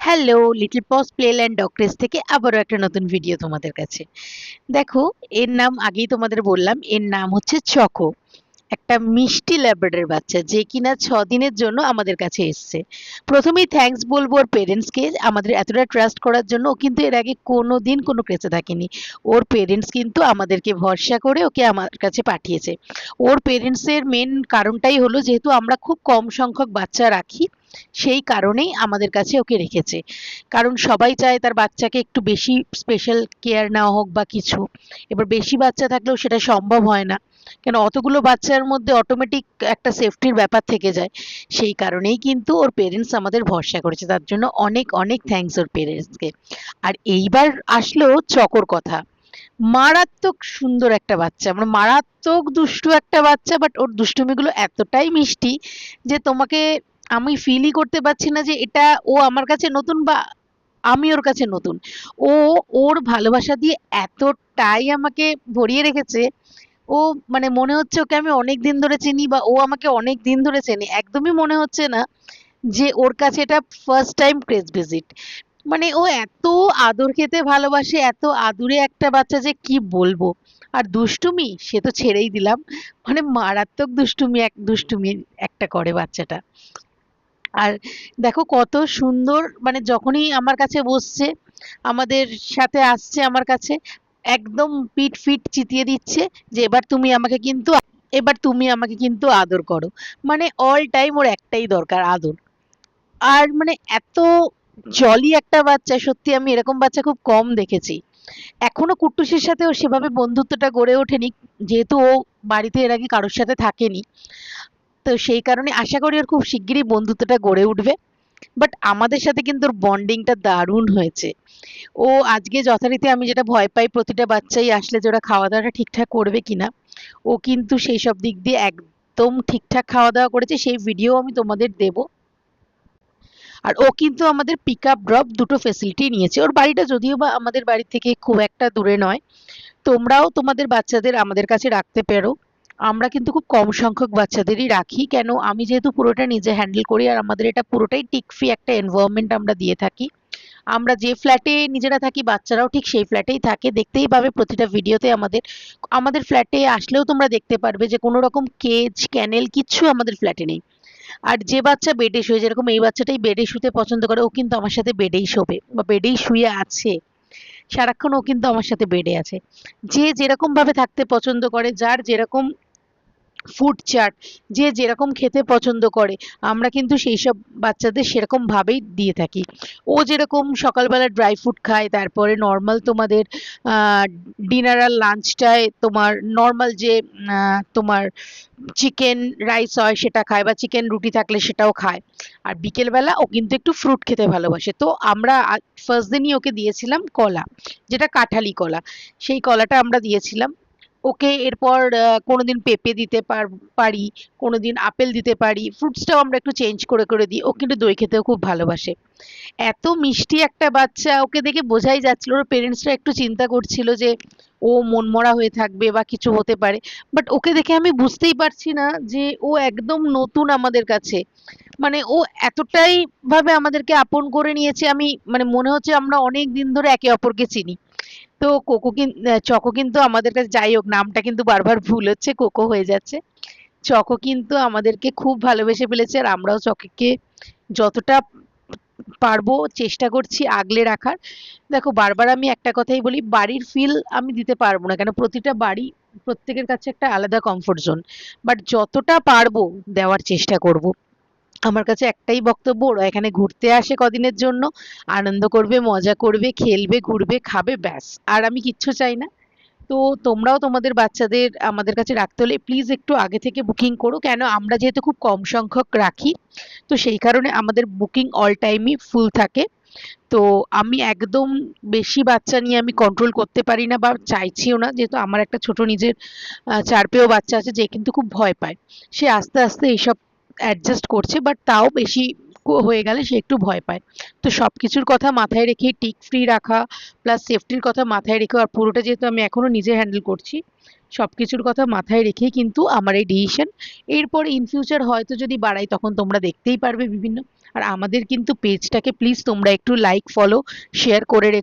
Hello little পস প্লেল্যান্ড ডক্টরেস থেকে আবারও একটা নতুন ভিডিও তোমাদের কাছে। দেখো, এর নাম আগেই তোমাদের বললাম, এর নাম হচ্ছে চকো একটা মিষ্টি ল্যাব্রাডর বাচ্চা, যে কিনা ছ দিনের জন্য আমাদের কাছে এসছে। প্রথমেই থ্যাঙ্কস বলব ওর পেরেন্টসকে আমাদের এতটা ট্রাস্ট করার জন্য, ও কিন্তু এর আগে কোনো দিন কোনো ক্রেচে থাকেনি। ওর পেরেন্টস কিন্তু আমাদেরকে ভরসা করে ওকে আমার কাছে পাঠিয়েছে। ওর পেরেন্টসের মেন কারণটাই হলো, যেহেতু আমরা খুব কম সংখ্যক বাচ্চা রাখি সেই কারণেই আমাদের কাছে ওকে রেখেছে। কারণ সবাই চায় তার বাচ্চাকে একটু বেশি স্পেশাল কেয়ার নেওয়া হোক বা কিছু। এবার বেশি বাচ্চা থাকলেও সেটা সম্ভব হয় না। কেন, অতগুলো বাচ্চার মধ্যে অটোমেটিক একটা সেফটির ব্যাপার থেকে যায়। সেই কারণেই কিন্তু ওর পেরেন্টস আমাদের ভরসা করেছে। তার জন্য অনেক অনেক থ্যাঙ্কস ওর পেরেন্টসকে আর এইবার আসলো চকর কথা। মারাত্মক সুন্দর একটা বাচ্চা। মানে মারাত্মক দুষ্টু একটা বাচ্চা বাট ওর দুষ্টুমিগুলো এতটাই মিষ্টি যে তোমাকে আমি ফিলই করতে পারছি না যে এটা ও আমার কাছে নতুন বা আমি ওর কাছে নতুন। ও ওর ভালোবাসা দিয়ে এতটাই আমাকে ভরিয়ে রেখেছে। ও মানে মনে হচ্ছে ওকে আমি অনেক দিন ধরে চিনি বা ও আমাকে অনেক দিন ধরে চেনে। একদমই মনে হচ্ছে না যে ওর কাছে এটা ফার্স্ট টাইম ক্রেজ ভিজিট মানে ও এত আদর খেতে ভালোবাসে, এত আদুরে একটা বাচ্চা যে কি বলব? আর দুষ্টুমি? সে তো ছেড়েই দিলাম। মানে মারাত্মক দুষ্টুমি, এক দুষ্টুমি একটা করে বাচ্চাটা। আর দেখো কত সুন্দর মানে যখনই আমার কাছে বসছে, আমাদের সাথে আসছে আমার কাছে, একদম পিট ফিট চিতিয়ে দিচ্ছে যে এবার তুমি আমাকে কিন্তু, এবার তুমি আমাকে কিন্তু আদর করো। মানে অল টাইম ওর একটাই দরকার, আদর। আর মানে এত জলি একটা বাচ্চা, সত্যি আমি এরকম বাচ্চা খুব কম দেখেছি। এখনও কুট্টুসের সাথে ও সেভাবে বন্ধুত্বটা গড়ে ওঠেনি, যেহেতু ও বাড়িতে এর আগে কারোর সাথে থাকেনি। তো সেই কারণে আশা করি ওর খুব শিগগিরই বন্ধুত্বটা গড়ে উঠবে। বাট আমাদের সাথে কিন্তু ওর বন্ডিংটা দারুণ হয়েছে। ও আজকে যথারীতি আমি যেটা ভয় পাই প্রতিটা বাচ্চাই আসলে যে ওরা খাওয়া দাওয়াটা ঠিকঠাক করবে কিনা, ও কিন্তু সেই সব দিক দিয়ে একদম ঠিকঠাক খাওয়া দাওয়া করেছে, সেই ভিডিও আমি তোমাদের দেব। আর ও কিন্তু আমাদের পিক আপ ড্রপ দুটো ফেসিলিটি নিয়েছে। ওর বাড়িটা যদিও বা আমাদের বাড়ি থেকে খুব একটা দূরে নয়, তোমরাও তোমাদের বাচ্চাদের আমাদের কাছে রাখতে পারো। আমরা কিন্তু খুব কম সংখ্যক বাচ্চাদেরই রাখি। কেন? আমি যেহেতু পুরোটা নিজে হ্যান্ডেল করি আর আমাদের এটা পুরোটাই টিক ফ্রি একটা এনভায়রনমেন্ট আমরা দিয়ে থাকি। আমরা যে ফ্ল্যাটে নিজেরা থাকি, বাচ্চারাও ঠিক সেই ফ্ল্যাটেই থাকে। দেখতেই পাবে প্রতিটা ভিডিওতে আমাদের। আমাদের ফ্ল্যাটে আসলেও তোমরা দেখতে পারবে যে কোনো রকম কেজ ক্যানেল কিচ্ছু আমাদের ফ্ল্যাটে নেই। আর যে বাচ্চা বেডে শুয়ে, যেরকম এই বাচ্চাটাই বেডে শুতে পছন্দ করে, ও কিন্তু আমার সাথে বেডেই শোবে বা বেডেই শুয়ে আছে। সারাক্ষণ ও কিন্তু আমার সাথে বেডে আছে। যে যেরকম ভাবে থাকতে পছন্দ করে, যার যেরকম ফুড চাট যে যেরকম খেতে পছন্দ করে, আমরা কিন্তু সেই সব বাচ্চাদের সেরকম ভাবেই দিয়ে থাকি। ও যেরকম সকালবেলা ড্রাই ফ্রুট খায়, তারপরে নর্মাল তোমাদের ডিনার আর লাঞ্চটায় তোমার নর্মাল যে তোমার চিকেন রাইস হয় সেটা খায় বা চিকেন রুটি থাকলে সেটাও খায়। আর বিকেলবেলা ও কিন্তু একটু ফ্রুট খেতে ভালোবাসে। তো আমরা ফার্স্ট দিনই ওকে দিয়েছিলাম কলা, যেটা কাঁঠালি কলা। সেই কলাটা আমরা দিয়েছিলাম। ওকে এরপর কোনোদিন পেঁপে দিতে পারি কোনোদিন আপেল দিতে পারি ফ্রুটসটাও আমরা একটু চেঞ্জ করে করে দিই। ও কিন্তু দই খেতেও খুব ভালোবাসে। এত মিষ্টি একটা বাচ্চা, ওকে দেখে বোঝাই যাচ্ছিল, ওর পেরেন্টসরা একটু চিন্তা করছিল যে ও মনমরা হয়ে থাকবে বা কিছু হতে পারে। বাট ওকে দেখে আমি বুঝতেই পারছি না যে ও একদম নতুন আমাদের কাছে। মানে ও এতটাই ভাবে আমাদেরকে আপন করে নিয়েছে, আমি মানে মনে হচ্ছে আমরা অনেক দিন ধরে একে অপরকে চিনি। তো কোকো চকো কিন্তু আমাদের কাছে যাই হোক, নামটা কিন্তু বারবার ভুল হচ্ছে, কোকো হয়ে যাচ্ছে। চকো কিন্তু আমাদেরকে খুব ভালোবেসে ফেলেছে আর আমরাও চকোকে যতটা পারব চেষ্টা করছি আগলে রাখার। দেখো, বারবার আমি একটা কথাই বলি, বাড়ির ফিল আমি দিতে পারব না, কেন প্রতিটা বাড়ি প্রত্যেকের কাছে একটা আলাদা কমফোর্ট জোন বাট যতটা পারব দেওয়ার চেষ্টা করব। আমার কাছে একটাই বক্তব্য, ওরা এখানে ঘুরতে আসে কদিনের জন্য, আনন্দ করবে, মজা করবে, খেলবে, ঘুরবে, খাবে, ব্যাস। আর আমি কিচ্ছু চাই না। তো তোমরাও তোমাদের বাচ্চাদের আমাদের কাছে রাখতে হলে প্লিজ একটু আগে থেকে বুকিং করো। কেন? আমরা যেহেতু খুব কম সংখ্যক রাখি, তো সেই কারণে আমাদের বুকিং অল টাইমই ফুল থাকে। তো আমি একদম বেশি বাচ্চা নিয়ে আমি কন্ট্রোল করতে পারি না বা চাইছিও না, যেহেতু আমার একটা ছোট নিজের চার পেয়েও বাচ্চা আছে, যে কিন্তু খুব ভয় পায়। সে আস্তে আস্তে এইসব অ্যাডজাস্ট করছে বাট তাও বেশি হয়ে গেলে সে একটু ভয় পায়। তো সব কিছুর কথা মাথায় রেখে টিক ফ্রি রাখা প্লাস সেফটির কথা মাথায় রেখে, আর পুরোটা যেহেতু আমি এখনও নিজে হ্যান্ডেল করছি সব কিছুর কথা মাথায় রেখেই কিন্তু আমার এই ডিসিশন এরপর ইন ফিউচার হয়তো যদি বাড়াই, তখন তোমরা দেখতেই পারবে বিভিন্ন। আর আমাদের কিন্তু পেজটাকে প্লিজ তোমরা একটু লাইক ফলো শেয়ার করে রেখো।